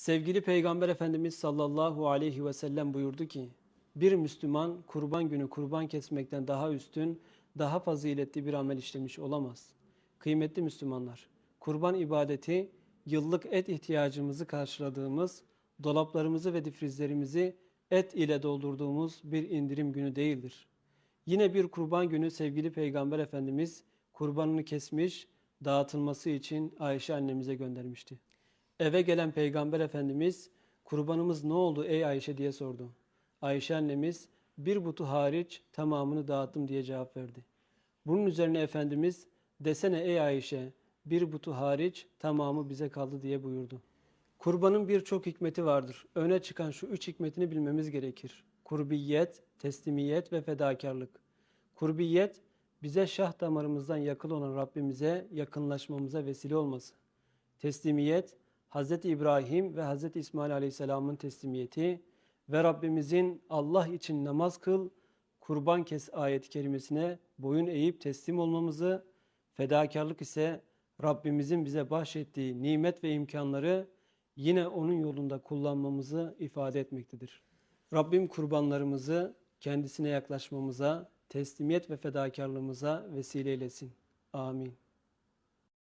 Sevgili Peygamber Efendimiz sallallahu aleyhi ve sellem buyurdu ki, bir Müslüman kurban günü kurban kesmekten daha üstün, daha faziletli bir amel işlemiş olamaz. Kıymetli Müslümanlar, kurban ibadeti yıllık et ihtiyacımızı karşıladığımız, dolaplarımızı ve difrizlerimizi et ile doldurduğumuz bir indirim günü değildir. Yine bir kurban günü sevgili Peygamber Efendimiz kurbanını kesmiş, dağıtılması için Ayşe annemize göndermişti. Eve gelen Peygamber Efendimiz kurbanımız ne oldu ey Ayşe diye sordu. Ayşe annemiz bir butu hariç tamamını dağıttım diye cevap verdi. Bunun üzerine Efendimiz desene ey Ayşe bir butu hariç tamamı bize kaldı diye buyurdu. Kurbanın birçok hikmeti vardır. Öne çıkan şu üç hikmetini bilmemiz gerekir. Kurbiyet, teslimiyet ve fedakarlık. Kurbiyet, bize şah damarımızdan yakın olan Rabbimize yakınlaşmamıza vesile olması. Teslimiyet, Hz. İbrahim ve Hz. İsmail Aleyhisselam'ın teslimiyeti ve Rabbimizin Allah için namaz kıl, kurban kes ayet-i kerimesine boyun eğip teslim olmamızı, fedakarlık ise Rabbimizin bize bahşettiği nimet ve imkanları yine onun yolunda kullanmamızı ifade etmektedir. Rabbim kurbanlarımızı kendisine yaklaşmamıza, teslimiyet ve fedakarlığımıza vesile eylesin. Amin.